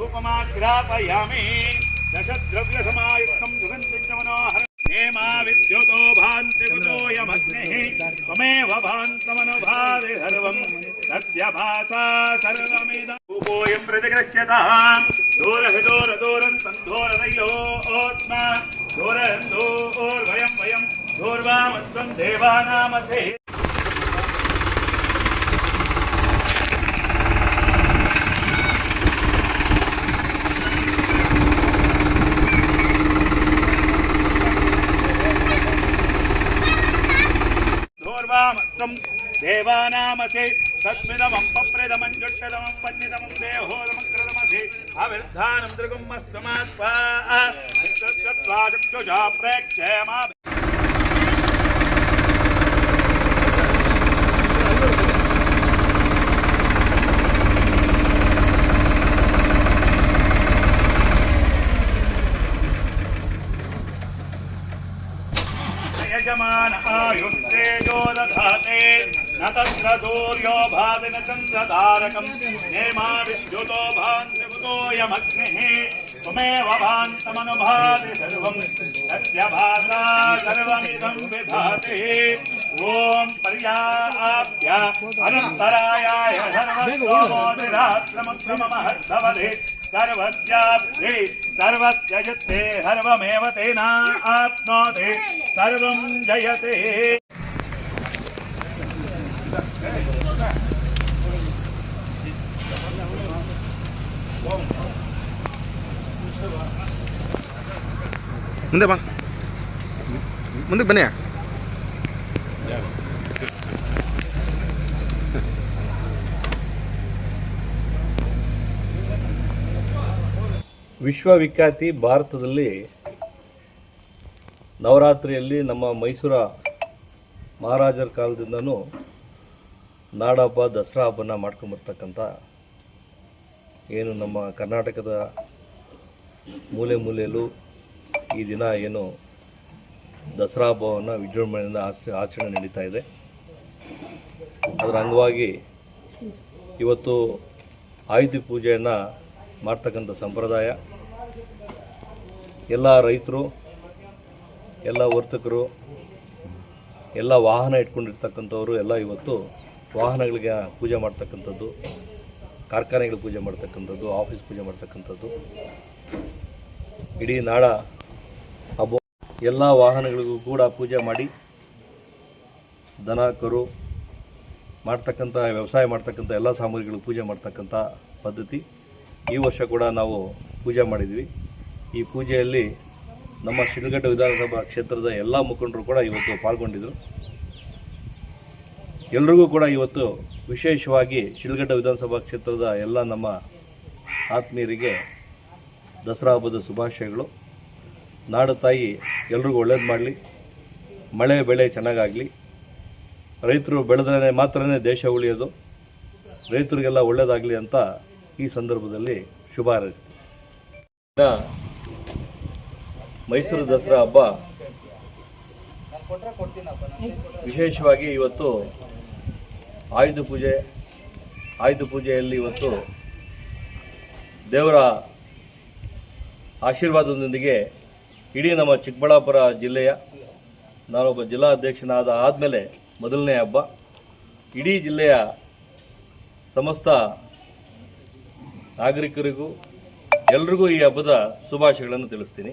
धूपमाघ्रापयामि दशद्रव्यसमायुक्तं सुगन्धिमनोहर हेमा विद्युतो भान्ति कुतोऽयमग्निः त्वमेव भान्तमनुभावि सर्वम् सद्यभासा सर्वमिदं। रूपोऽयं प्रतिगृह्यतः। दूरहिदूरदूरं सन्धोरदयोत्मा दूरन्धोर्भयं वयं। दूर्वामत्वं देवानामसे దేవానామసి తత్మిదమం పప్రదమం జుట్టదమం పన్నిదమం దేహోదమం కృతమసి అవిర్ధానం దృగుం మస్తమాత్వా ప్రేక్షేమా यजमान आयुस्तेजो दधाते न तत्र सूर्यो भाति न चन्द्रतारकम् नेमा विद्युतो भान्ति बुतोऽयमग्निः त्वमेव भान्तमनुभाति सर्वम्। तस्य भासा सर्वमिदं विभाति ॐ पर्याप्य अनन्तरायाय सर्वस्वमोदिरात्रमक्रममहस्तवधे सर्वस्याब्धे सर्वस्य चित्ते सर्वमेव तेना आप्नोति सर्वं जयते ಮುಂದೆ ಬಾ ಮುಂದಕ್ಕೆ ಬನ್ನಿ ವಿಶ್ವವಿಖ್ಯಾತಿ ಭಾರತದಲ್ಲಿ ನವರಾತ್ರಿಯಲ್ಲಿ ನಮ್ಮ ಮೈಸೂರ ಮಹಾರಾಜರ ಕಾಲದಿಂದನೂ ನಾಡಹಬ್ಬ, ದಸರಾ ಹಬ್ಬನ ಮಾಡ್ಕೊಂಬರ್ತಕ್ಕಂಥ ಏನು ನಮ್ಮ ಕರ್ನಾಟಕದ ಮೂಲೆ ಮೂಲೆಯಲ್ಲೂ ಈ ದಿನ ಏನು ದಸರಾ ಹಬ್ಬವನ್ನು ವಿಜೃಂಭಣೆಯಿಂದ ಆಚ, ಆಚರಣೆ ನಡೀತಾ ಇದೆ. ಅದರ ಅಂಗವಾಗಿ ಇವತ್ತು ಆಯುಧ ಪೂಜೆಯನ್ನು ಮಾಡ್ತಕ್ಕಂಥ ಸಂಪ್ರದಾಯ. ಎಲ್ಲ ರೈತರು ಎಲ್ಲ ವರ್ತಕರು, ಎಲ್ಲ ವಾಹನ ಇಟ್ಕೊಂಡಿರ್ತಕ್ಕಂಥವ್ರು ಎಲ್ಲ ಇವತ್ತು ವಾಹನಗಳಿಗೆ ಪೂಜೆ ಮಾಡ್ತಕ್ಕಂಥದ್ದು, ಕಾರ್ಖಾನೆಗಳಿಗೆ ಪೂಜೆ ಮಾಡ್ತಕ್ಕಂಥದ್ದು, ಆಫೀಸ್ ಪೂಜೆ ಮಾಡ್ತಕ್ಕಂಥದ್ದು. ಇಡೀ ನಾಡ ಹಬ್ಬ ಎಲ್ಲ ವಾಹನಗಳಿಗೂ ಕೂಡ ಪೂಜೆ ಮಾಡಿ ದನ ಕರು ಮಾಡ್ತಕ್ಕಂಥ, ವ್ಯವಸಾಯ ಮಾಡ್ತಕ್ಕಂಥ ಎಲ್ಲ ಸಾಮಗ್ರಿಗಳು ಪೂಜೆ ಮಾಡ್ತಕ್ಕಂಥ ಪದ್ಧತಿ. ಈ ವರ್ಷ ಕೂಡ ನಾವು ಪೂಜೆ ಮಾಡಿದ್ವಿ. ಈ ಪೂಜೆಯಲ್ಲಿ ನಮ್ಮ ಶಿಡ್ಲಘಟ್ಟ ವಿಧಾನಸಭಾ ಕ್ಷೇತ್ರದ ಎಲ್ಲ ಮುಖಂಡರು ಕೂಡ ಇವತ್ತು ಪಾಲ್ಗೊಂಡಿದ್ದರು ಎಲ್ರಿಗೂ ಕೂಡ ಇವತ್ತು ವಿಶೇಷವಾಗಿ ಶಿಡ್ಲಘಟ್ಟ ವಿಧಾನಸಭಾ ಕ್ಷೇತ್ರದ ಎಲ್ಲ ನಮ್ಮ ಆತ್ಮೀಯರಿಗೆ ದಸರಾ ಹಬ್ಬದ ಶುಭಾಶಯಗಳು. ನಾಡು ತಾಯಿ ಎಲ್ರಿಗೂ ಒಳ್ಳೇದು ಮಾಡಲಿ. ಮಳೆ ಬೆಳೆ ಚೆನ್ನಾಗಾಗಲಿ. ರೈತರು ಬೆಳೆದ್ರೆ ಮಾತ್ರನೇ ದೇಶ ಉಳಿಯೋದು. ರೈತರಿಗೆಲ್ಲ ಒಳ್ಳೆಯದಾಗಲಿ ಅಂತ ಈ ಸಂದರ್ಭದಲ್ಲಿ ಶುಭ ಹಾರೈಸ್ತೀನಿ ಮೈಸೂರು ದಸರಾ ಹಬ್ಬ ವಿಶೇಷವಾಗಿ ಇವತ್ತು ಆಯುಧ ಪೂಜೆ, ಆಯುಧ ಪೂಜೆಯಲ್ಲಿ ಇವತ್ತು ದೇವರ ಆಶೀರ್ವಾದದೊಂದಿಗೆ ಇಡೀ ನಮ್ಮ ಚಿಕ್ಕಬಳ್ಳಾಪುರ ಜಿಲ್ಲೆಯ ನಾನೊಬ್ಬ ಜಿಲ್ಲಾ ಅಧ್ಯಕ್ಷನಾದ ಆದಮೇಲೆ ಮೊದಲನೇ ಹಬ್ಬ. ಇಡೀ ಜಿಲ್ಲೆಯ ಸಮಸ್ತ ನಾಗರಿಕರಿಗೂ, ಎಲ್ರಿಗೂ ಈ ಹಬ್ಬದ ಶುಭಾಶಯಗಳನ್ನು ತಿಳಿಸ್ತೀನಿ.